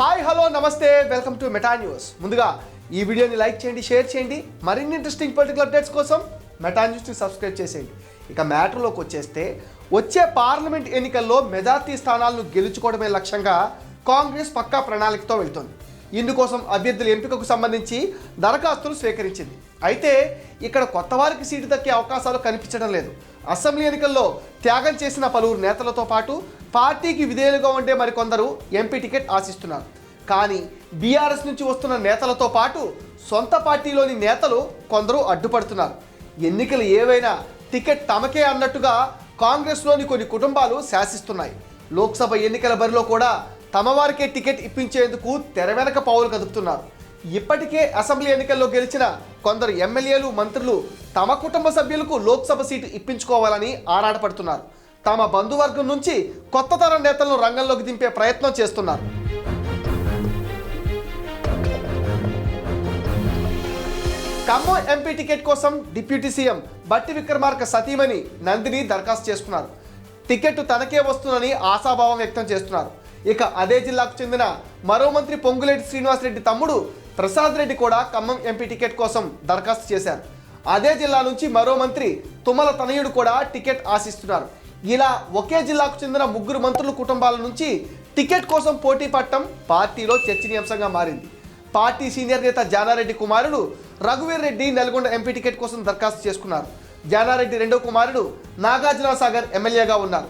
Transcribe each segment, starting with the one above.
Hi hello నమస్తే. Welcome to Meta news. ముందుగా ఈ వీడియోని లైక్ చేయండి షేర్ చేయండి. మరిన్ని ఇంట్రెస్టింగ్ పొలిటికల్ అప్డేట్స్ కోసం మెటా న్యూస్ని సబ్స్క్రైబ్ చేసేయండి. ఇక మ్యాటర్లోకి వచ్చేస్తే వచ్చే పార్లమెంట్ ఎన్నికల్లో మెజార్టీ స్థానాలను గెలుచుకోవడమే లక్ష్యంగా కాంగ్రెస్ పక్కా ప్రణాళికతో వెళ్తోంది. ఇందుకోసం అభ్యర్థుల ఎంపికకు సంబంధించి దరఖాస్తులు స్వీకరించింది. అయితే ఇక్కడ కొత్త వారికి సీటు దక్కే అవకాశాలు కనిపించడం లేదు. అసెంబ్లీ ఎన్నికల్లో త్యాగం చేసిన పలువురు నేతలతో పాటు పార్టీకి విధేయులుగా ఉండే మరికొందరు ఎంపీ టికెట్ ఆశిస్తున్నారు. కానీ బీఆర్ఎస్ నుంచి వస్తున్న నేతలతో పాటు సొంత పార్టీలోని నేతలు కొందరు అడ్డుపడుతున్నారు. ఎన్నికలు ఏవైనా టికెట్ తమకే అన్నట్టుగా కాంగ్రెస్లోని కొన్ని కుటుంబాలు శాసిస్తున్నాయి. లోక్సభ ఎన్నికల బరిలో కూడా తమ వారికే టికెట్ ఇప్పించేందుకు తెర వెనక పావులు కదుపుతున్నారు. ఇప్పటికే అసెంబ్లీ ఎన్నికల్లో గెలిచిన కొందరు ఎమ్మెల్యేలు మంత్రులు తమ కుటుంబ సభ్యులకు లోక్సభ సీటు ఇప్పించుకోవాలని ఆరాటపడుతున్నారు. తమ బంధువర్గం నుంచి కొత్త తరం నేతలను రంగంలోకి దింపే ప్రయత్నం చేస్తున్నారు. ఖమ్మం ఎంపీ టికెట్ కోసం డిప్యూటీ సీఎం బట్టి విక్రమార్క సతీమణి నందిని దరఖాస్తు చేసుకున్నారు. టికెట్ తనకే వస్తుందని ఆశాభావం వ్యక్తం చేస్తున్నారు. ఇక అదే జిల్లాకు చెందిన మరో మంత్రి పొంగులేటి శ్రీనివాసరెడ్డి తమ్ముడు ప్రసాద్ రెడ్డి కూడా ఖమ్మం ఎంపీ టికెట్ కోసం దరఖాస్తు చేశారు. అదే జిల్లా నుంచి మరో మంత్రి తుమ్మల తనయుడు కూడా టికెట్ ఆశిస్తున్నారు. ఇలా ఒకే జిల్లాకు చెందిన ముగ్గురు మంత్రుల కుటుంబాల నుంచి టికెట్ కోసం పోటీ పట్టడం పార్టీలో చర్చనీయాంశంగా మారింది. పార్టీ సీనియర్ నేత జానారెడ్డి కుమారుడు రఘువీర్ రెడ్డి నల్గొండ ఎంపీ టికెట్ కోసం దరఖాస్తు చేసుకున్నారు. జానారెడ్డి రెండో కుమారుడు నాగార్జున సాగర్ ఎమ్మెల్యేగా ఉన్నారు.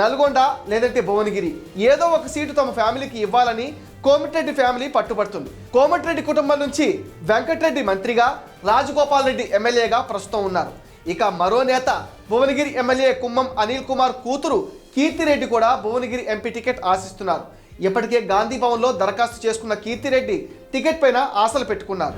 నల్గొండ లేదంటే భువనగిరి ఏదో ఒక సీటు తమ ఫ్యామిలీకి ఇవ్వాలని కోమటిరెడ్డి ఫ్యామిలీ పట్టుబడుతుంది. కోమటిరెడ్డి కుటుంబం నుంచి వెంకటరెడ్డి మంత్రిగా రాజగోపాల్ రెడ్డి ఎమ్మెల్యేగా ప్రస్తుతం ఉన్నారు. ఇక మరో నేత భువనగిరి ఎమ్మెల్యే కుమ్మం అనిల్ కుమార్ కూతురు కీర్తిరెడ్డి కూడా భువనగిరి ఎంపీ టికెట్ ఆశిస్తున్నారు. ఇప్పటికే గాంధీ భవన్లో దరఖాస్తు చేసుకున్న కీర్తిరెడ్డి టికెట్ పైన ఆశలు పెట్టుకున్నారు.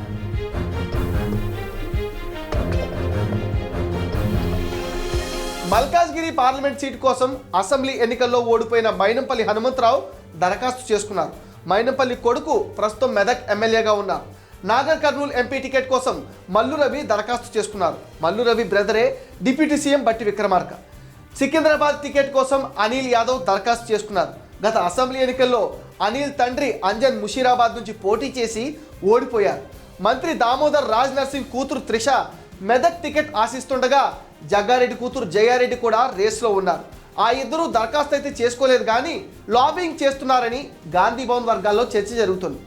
మల్కాజ్గిరి పార్లమెంట్ సీటు కోసం అసెంబ్లీ ఎన్నికల్లో ఓడిపోయిన మైనంపల్లి హనుమంతరావు దరఖాస్తు చేసుకున్నారు. మైనంపల్లి కొడుకు ప్రస్తుతం మెదక్ ఎమ్మెల్యేగా ఉన్నారు నాగర్ కర్నూలు ఎంపీ టికెట్ కోసం మల్లు రవి దరఖాస్తు చేసుకున్నారు. మల్లు రవి బ్రదరే deputy CM Bhatti Vikramarka. Secunderabad ticket కోసం అనిల్ యాదవ్ దరఖాస్తు చేసుకున్నారు. గత అసెంబ్లీ ఎన్నికల్లో అనిల్ తండ్రి అంజన్ ముషీరాబాద్ నుంచి పోటీ చేసి ఓడిపోయారు. మంత్రి దామోదర్ రాజ్ నర్సింగ్ కూతురు త్రిష మెదక్ టికెట్ ఆశిస్తుండగా జగ్గారెడ్డి కూతురు జయారెడ్డి కూడా రేస్లో ఉన్నారు. ఆ ఇద్దరు దరఖాస్తు అయితే చేసుకోలేదు కానీ లాబింగ్ చేస్తున్నారని గాంధీ భవన్ వర్గాల్లో చర్చ జరుగుతుంది.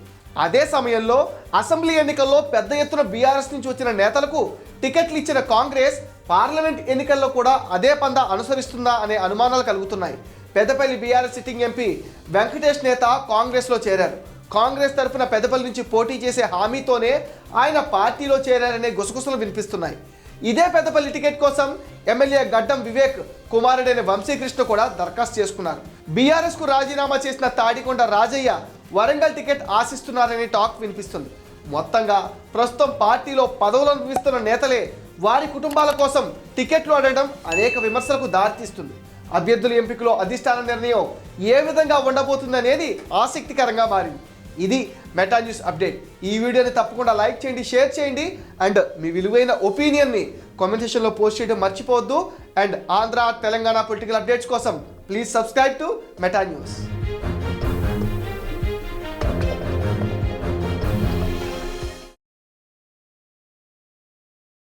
అదే సమయంలో అసెంబ్లీ ఎన్నికల్లో పెద్ద ఎత్తున బీఆర్ఎస్ నుంచి వచ్చిన నేతలకు టికెట్లు ఇచ్చిన కాంగ్రెస్ పార్లమెంట్ ఎన్నికల్లో కూడా అదే పందా అనుసరిస్తుందా అనే అనుమానాలు కలుగుతున్నాయి. Peddapalli BRS sitting MP Venkatesh నేత కాంగ్రెస్లో చేరారు. కాంగ్రెస్ తరఫున పెద్దపల్లి నుంచి పోటీ చేసే హామీతోనే ఆయన పార్టీలో చేరారనే గుసగుసలు వినిపిస్తున్నాయి. ఇదే పెద్దపల్లి టికెట్ కోసం ఎమ్మెల్యే గడ్డం వివేక్ కుమారుడైన వంశీకృష్ణ కూడా దరఖాస్తు చేసుకున్నారు. బీఆర్ఎస్కు రాజీనామా చేసిన తాడికొండ రాజయ్య వరంగల్ టికెట్ ఆశిస్తున్నారనే టాక్ వినిపిస్తుంది. మొత్తంగా ప్రస్తుతం పార్టీలో పదవులు అనుభవిస్తున్న నేతలే వారి కుటుంబాల కోసం టికెట్లు అడగడం అనేక విమర్శలకు దారితీస్తుంది. అభ్యర్థుల ఎంపికలో అధిష్టాన నిర్ణయం ఏ విధంగా ఉండబోతుంది అనేది ఆసక్తికరంగా మారింది. ఇది మెటా న్యూస్ అప్డేట్. ఈ వీడియోని తప్పకుండా లైక్ చేయండి షేర్ చేయండి అండ్ మీ విలువైన ఒపీనియన్ని కామెంట్ సెక్షన్లో పోస్ట్ చేయడం మర్చిపోవద్దు. And Andhra Telangana political updates కోసం please subscribe to Meta news